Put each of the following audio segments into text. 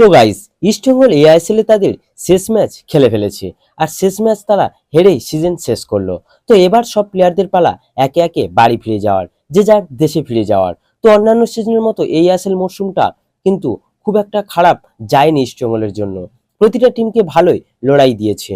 তো গাইস ইস্টবেঙ্গল এআইএসএল এ তাদের শেষ ম্যাচ খেলে ফেলেছে। আর শেষ ম্যাচ তারা হেরেই সিজন শেষ করল। তো এবার সব প্লেয়ারদের পালা একে একে বাড়ি ফিরে যাওয়ার, যে যার দেশে ফিরে যাওয়ার। তো অন্যান্য সিজনের মতো এই আইএসএল মরশুমটা কিন্তু খুব একটা খারাপ যায়নি ইস্টবেঙ্গলের জন্য। প্রতিটা টিমকে ভালোই লড়াই দিয়েছে।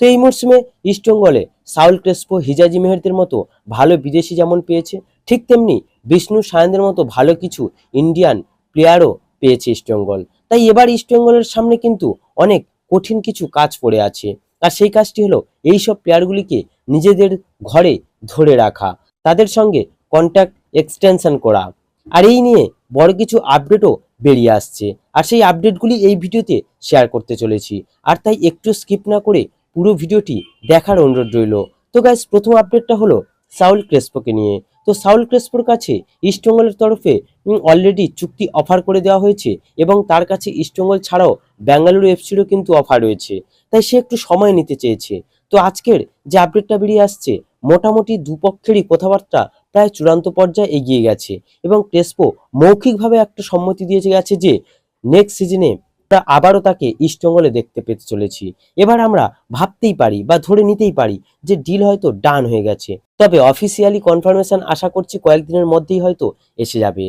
তো এই মরশুমে ইস্টবেঙ্গলে সাউল ক্রেসপো, হিজাজি মেহেরদের মতো ভালো বিদেশি যেমন পেয়েছে, ঠিক তেমনি বিষ্ণু সায়নদের মতো ভালো কিছু ইন্ডিয়ান প্লেয়ারও পেয়েছে ইস্টবেঙ্গল তাই এবার ইস্টবেঙ্গলের সামনে কিন্তু অনেক কঠিন কিছু কাজ পড়ে আছে। আর সেই কাজটি হলো এই সব প্লেয়ারগুলিকে নিজেদের ঘরে ধরে রাখা, তাদের সঙ্গে কন্ট্যাক্ট এক্সটেনশন করা। আর এই নিয়ে বড় কিছু আপডেটও বেরিয়ে আসছে। আর সেই আপডেটগুলি এই ভিডিওতে শেয়ার করতে চলেছি। আর তাই একটু স্কিপ না করে পুরো ভিডিওটি দেখার অনুরোধ রইল। তো গাইস প্রথম আপডেটটা হলো সাউল ক্রেসপোকে নিয়ে। তো সাউল ক্রেসপোর কাছে ইস্টবেঙ্গলের তরফে অলরেডি চুক্তি অফার করে দেওয়া হয়েছে এবং তার কাছে ইস্টবেঙ্গল ছাড়াও বেঙ্গালুরু এফসিরও কিন্তু অফার রয়েছে। তাই সে একটু সময় নিতে চেয়েছে। তো আজকের যে আপডেটটা বেরিয়ে আসছে, মোটামুটি দুপক্ষেরই কথাবার্তা প্রায় চূড়ান্ত পর্যায়ে এগিয়ে গেছে এবং ক্রেসপো মৌখিকভাবে একটা সম্মতি দিয়েছে গেছে যে নেক্সট সিজনে আমরা আবারও তাকে ইস্টবেঙ্গলে দেখতে পেতে চলেছি। এবার আমরা ভাবতেই পারি বা ধরে নিতেই পারি যে ডিল হয়তো ডান হয়ে গেছে। তবে অফিসিয়ালি কনফার্মেশন আশা করছি কয়েকদিনের মধ্যেই হয়তো এসে যাবে।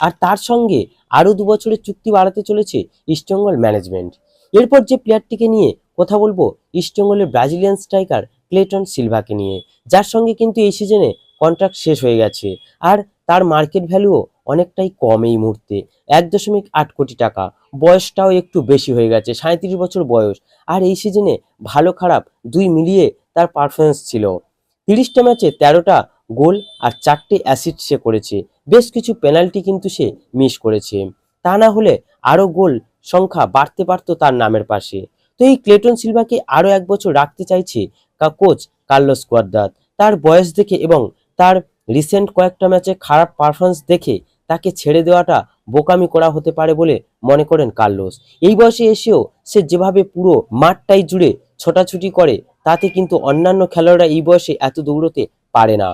আর তার সঙ্গে আরও দু বছরের চুক্তি বাড়াতে চলেছে ইস্টবেঙ্গল ম্যানেজমেন্ট এরপর যে প্লেয়ারটিকে নিয়ে কথা বলব ইস্টবেঙ্গলের ব্রাজিলিয়ান স্ট্রাইকার ক্লেটন সিলভাকে নিয়ে। যার সঙ্গে কিন্তু এই সিজনে কন্ট্রাক্ট শেষ হয়ে গেছে। আর তার মার্কেট ভ্যালুও অনেকটাই কম এই মুহূর্তে। এক দশমিক আট কোটি টাকা। বয়সটাও একটু বেশি হয়ে গেছে সাঁত্রিশ বছর বয়স। আর এই সিজনে ভালো খারাপ দুই মিলিয়ে তার পারফরমেন্স ছিল। তিরিশটা ম্যাচে তেরোটা গোল আর চারটে অ্যাসিড সে করেছে। বেশ কিছু পেনাল্টি কিন্তু সে মিস করেছে। তা না হলে আরও গোল সংখ্যা বাড়তে পারত তার নামের পাশে। তো এই ক্লেটন সিলভাকে আরও এক বছর রাখতে চাইছে কা কোচ কার্লোস কোয়াদ্রাত তার বয়স দেখে এবং তার রিসেন্ট কয়েকটা ম্যাচে খারাপ পারফরমেন্স দেখে তাকে ছেড়ে দেওয়াটা বোকামি করা হতে পারে বলে মনে করেন কার্লোস। এই বয়সে এসেও সে যেভাবে পুরো মাঠটাই জুড়ে ছোটাছুটি করে, তাতে কিন্তু অন্যান্য খেলোয়াড়রা এই বয়সে এত দৌড়তে পারে না।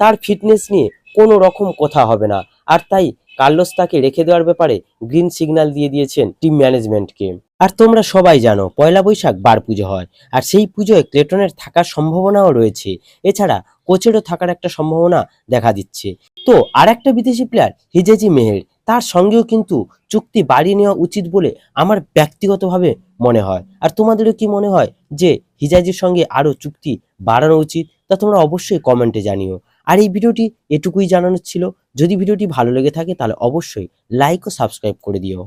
তার ফিটনেস নিয়ে কোনো রকম কথা হবে না। আর তাই কার্লোস তাকে রেখে দেওয়ার ব্যাপারে গ্রিন সিগন্যাল দিয়ে দিয়েছেন টিম ম্যানেজমেন্টকে। আর তোমরা সবাই জানো, পয়লা বৈশাখ বার পুজো হয়, আর সেই পুজোয় ক্লেটনের থাকার সম্ভাবনাও রয়েছে। এছাড়া কোচেরও থাকার একটা সম্ভাবনা দেখা দিচ্ছে। তো আর একটা বিদেশি প্লেয়ার হিজেজি মেহের, তার সঙ্গেও কিন্তু চুক্তি বাড়িয়ে নেওয়া উচিত বলে আমার ব্যক্তিগতভাবে মনে হয়। আর তোমাদেরও কি মনে হয় যে হিজাজির সঙ্গে আরও চুক্তি বাড়ানো উচিত? তা তোমরা অবশ্যই কমেন্টে জানিও। আর এই ভিডিওটি এটুকুই জানানোর ছিল। যদি ভিডিওটি ভালো লেগে থাকে তাহলে অবশ্যই লাইক ও সাবস্ক্রাইব করে দিও।